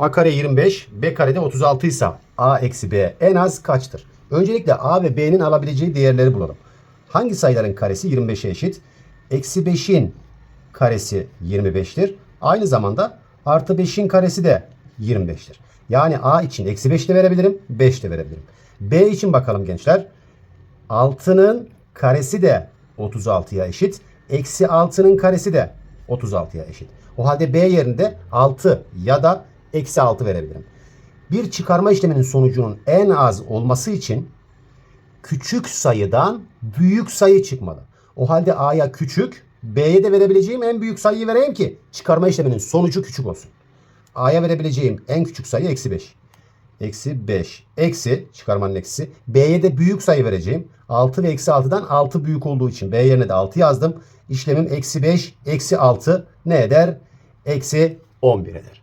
A kare 25, B kare de 36 ise A eksi B en az kaçtır? Öncelikle A ve B'nin alabileceği değerleri bulalım. Hangi sayıların karesi 25'e eşit? Eksi 5'in karesi 25'tir. Aynı zamanda artı 5'in karesi de 25'tir. Yani A için eksi 5 de verebilirim, 5 de verebilirim. B için bakalım gençler. 6'nın karesi de 36'ya eşit. Eksi 6'nın karesi de 36'ya eşit. O halde B yerinde 6 ya da eksi 6 verebilirim. Bir çıkarma işleminin sonucunun en az olması için küçük sayıdan büyük sayı çıkmalı. O halde A'ya küçük, B'ye de verebileceğim en büyük sayıyı vereyim ki çıkarma işleminin sonucu küçük olsun. A'ya verebileceğim en küçük sayı eksi 5. Eksi 5. Eksi çıkarmanın eksisi. B'ye de büyük sayı vereceğim. 6 ve eksi 6'dan 6 büyük olduğu için B yerine de 6 yazdım. İşlemim eksi 5, eksi 6 ne eder? Eksi 11 eder.